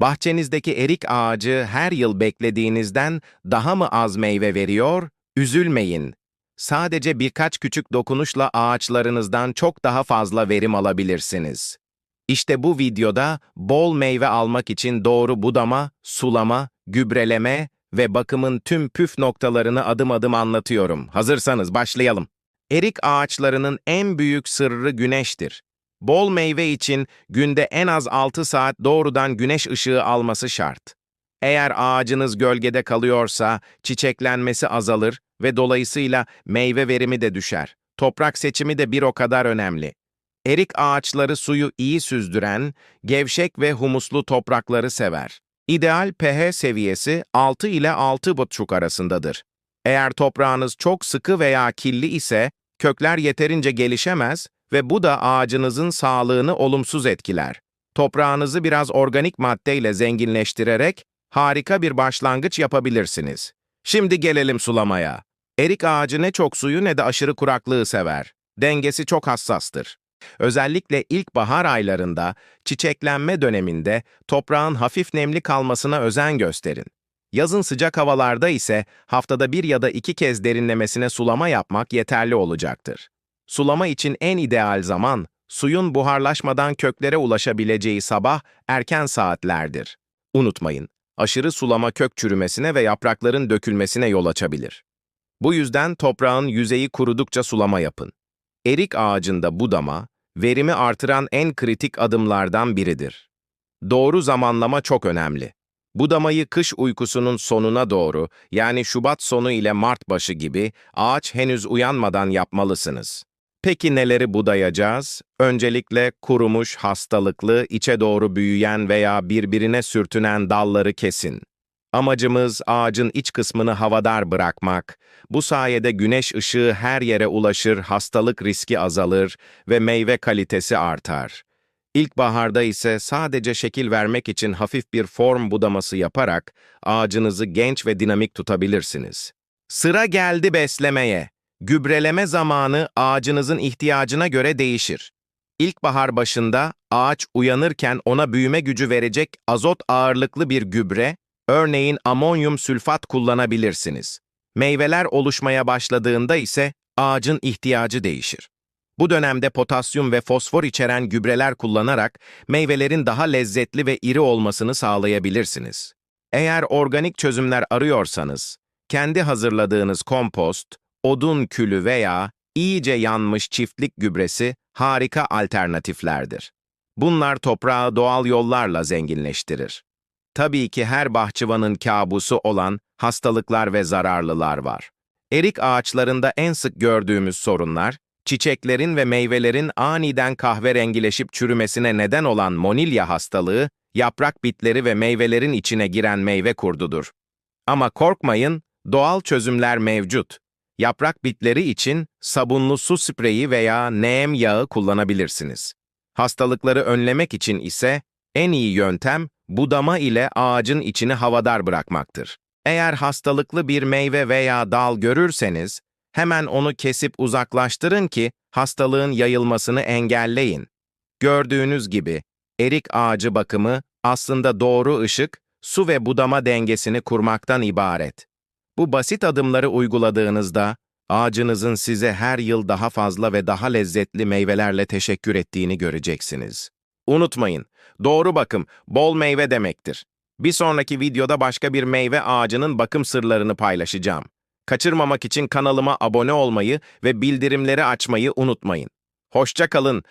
Bahçenizdeki erik ağacı her yıl beklediğinizden daha mı az meyve veriyor? Üzülmeyin. Sadece birkaç küçük dokunuşla ağaçlarınızdan çok daha fazla verim alabilirsiniz. İşte bu videoda bol meyve almak için doğru budama, sulama, gübreleme ve bakımın tüm püf noktalarını adım adım anlatıyorum. Hazırsanız başlayalım. Erik ağaçlarının en büyük sırrı güneştir. Bol meyve için günde en az 6 saat doğrudan güneş ışığı alması şart. Eğer ağacınız gölgede kalıyorsa çiçeklenmesi azalır ve dolayısıyla meyve verimi de düşer. Toprak seçimi de bir o kadar önemli. Erik ağaçları suyu iyi süzdüren, gevşek ve humuslu toprakları sever. İdeal pH seviyesi 6 ile 6,5 arasındadır. Eğer toprağınız çok sıkı veya kirli ise kökler yeterince gelişemez ve bu da ağacınızın sağlığını olumsuz etkiler. Toprağınızı biraz organik maddeyle zenginleştirerek harika bir başlangıç yapabilirsiniz. Şimdi gelelim sulamaya. Erik ağacı ne çok suyu ne de aşırı kuraklığı sever. Dengesi çok hassastır. Özellikle ilkbahar aylarında, çiçeklenme döneminde toprağın hafif nemli kalmasına özen gösterin. Yazın sıcak havalarda ise haftada bir ya da iki kez derinlemesine sulama yapmak yeterli olacaktır. Sulama için en ideal zaman, suyun buharlaşmadan köklere ulaşabileceği sabah erken saatlerdir. Unutmayın, aşırı sulama kök çürümesine ve yaprakların dökülmesine yol açabilir. Bu yüzden toprağın yüzeyi kurudukça sulama yapın. Erik ağacında budama, verimi artıran en kritik adımlardan biridir. Doğru zamanlama çok önemli. Budamayı kış uykusunun sonuna doğru, yani Şubat sonu ile Mart başı gibi ağaç henüz uyanmadan yapmalısınız. Peki neleri budayacağız? Öncelikle kurumuş, hastalıklı, içe doğru büyüyen veya birbirine sürtünen dalları kesin. Amacımız ağacın iç kısmını havadar bırakmak. Bu sayede güneş ışığı her yere ulaşır, hastalık riski azalır ve meyve kalitesi artar. İlkbaharda ise sadece şekil vermek için hafif bir form budaması yaparak ağacınızı genç ve dinamik tutabilirsiniz. Sıra geldi beslemeye. Gübreleme zamanı ağacınızın ihtiyacına göre değişir. İlkbahar başında ağaç uyanırken ona büyüme gücü verecek azot ağırlıklı bir gübre, örneğin amonyum sülfat kullanabilirsiniz. Meyveler oluşmaya başladığında ise ağacın ihtiyacı değişir. Bu dönemde potasyum ve fosfor içeren gübreler kullanarak meyvelerin daha lezzetli ve iri olmasını sağlayabilirsiniz. Eğer organik çözümler arıyorsanız, kendi hazırladığınız kompost, odun külü veya iyice yanmış çiftlik gübresi harika alternatiflerdir. Bunlar toprağı doğal yollarla zenginleştirir. Tabii ki her bahçıvanın kabusu olan hastalıklar ve zararlılar var. Erik ağaçlarında en sık gördüğümüz sorunlar, çiçeklerin ve meyvelerin aniden kahverengileşip çürümesine neden olan monilya hastalığı, yaprak bitleri ve meyvelerin içine giren meyve kurdudur. Ama korkmayın, doğal çözümler mevcut. Yaprak bitleri için sabunlu su spreyi veya neem yağı kullanabilirsiniz. Hastalıkları önlemek için ise en iyi yöntem budama ile ağacın içini havadar bırakmaktır. Eğer hastalıklı bir meyve veya dal görürseniz, hemen onu kesip uzaklaştırın ki hastalığın yayılmasını engelleyin. Gördüğünüz gibi, erik ağacı bakımı aslında doğru ışık, su ve budama dengesini kurmaktan ibaret. Bu basit adımları uyguladığınızda, ağacınızın size her yıl daha fazla ve daha lezzetli meyvelerle teşekkür ettiğini göreceksiniz. Unutmayın, doğru bakım, bol meyve demektir. Bir sonraki videoda başka bir meyve ağacının bakım sırlarını paylaşacağım. Kaçırmamak için kanalıma abone olmayı ve bildirimleri açmayı unutmayın. Hoşça kalın.